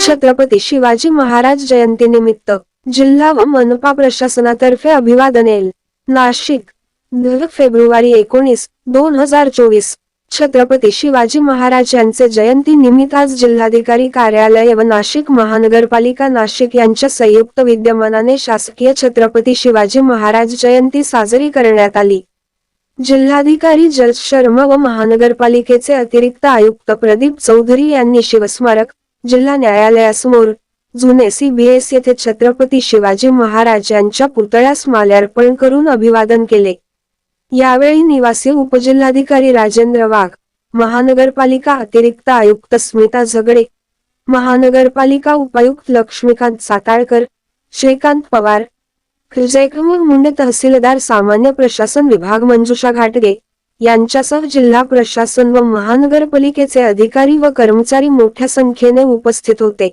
छत्रपती शिवाजी महाराज जयंतीनिमित्त जिल्हा व मनपा प्रशासनातर्फे अभिवादन येईल. नाशिक फेब्रुवारी एकोणीस दोन हजार चोवीस. छत्रपती शिवाजी महाराज यांचे जयंती निमित्त आज जिल्हाधिकारी कार्यालय व नाशिक महानगरपालिका नाशिक यांच्या संयुक्त विद्यमानाने शासकीय छत्रपती शिवाजी महाराज जयंती साजरी करण्यात आली. जिल्हाधिकारी जल शर्मा व महानगरपालिकेचे अतिरिक्त आयुक्त प्रदीप चौधरी यांनी शिवस्मारक जिल्हा न्यायालयासमोर जुने सीबीएस येथे छत्रपती शिवाजी महाराज यांच्या पुतळ्यास माल्यार्पण करून अभिवादन केले. यावेळी निवासी उपजिल्हाधिकारी राजेंद्र वाघ महानगरपालिका अतिरिक्त आयुक्त स्मिता झगडे महानगरपालिका उपायुक्त लक्ष्मीकांत साताळकर श्रीकांत पवार मुंडे तहसीलदार सामान्य प्रशासन विभाग मंजुषा घाटगे यांच्यासह जिल्हा प्रशासन व महानगरपालिकेचे अधिकारी व कर्मचारी मोठ्या संख्येने उपस्थित होते.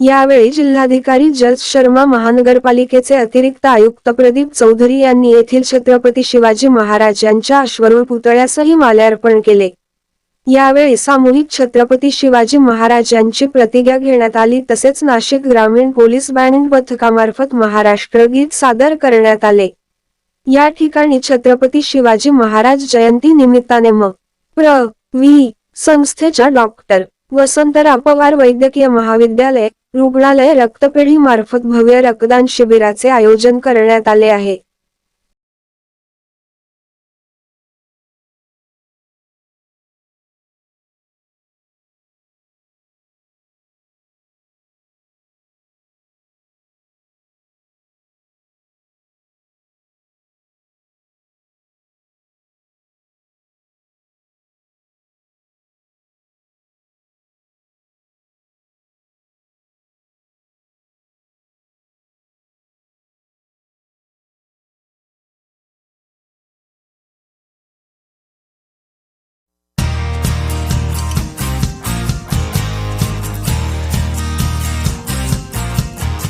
यावेळी जिल्हाधिकारी जज शर्मा महानगरपालिकेचे अतिरिक्त आयुक्त प्रदीप चौधरी यांनी येथील छत्रपती शिवाजी महाराज यांच्या अश्वरूढ पुतळ्यासही माल्यार्पण केले. यावेळी सामूहिक छत्रपती शिवाजी महाराज यांची प्रतिज्ञा घेण्यात आली तसेच नाशिक ग्रामीण पोलीस बँड पथकामार्फत महाराष्ट्र गीत सादर करण्यात आले. या ठिकाणी छत्रपती शिवाजी महाराज जयंती निमित्ताने म. प्र. व्ही संस्थेच्या डॉक्टर. वसंतराव पवार वैद्यकीय महाविद्यालय रुग्णालय रक्तपेढी मार्फत भव्य रक्तदान शिबिराचे आयोजन करण्यात आले आहे.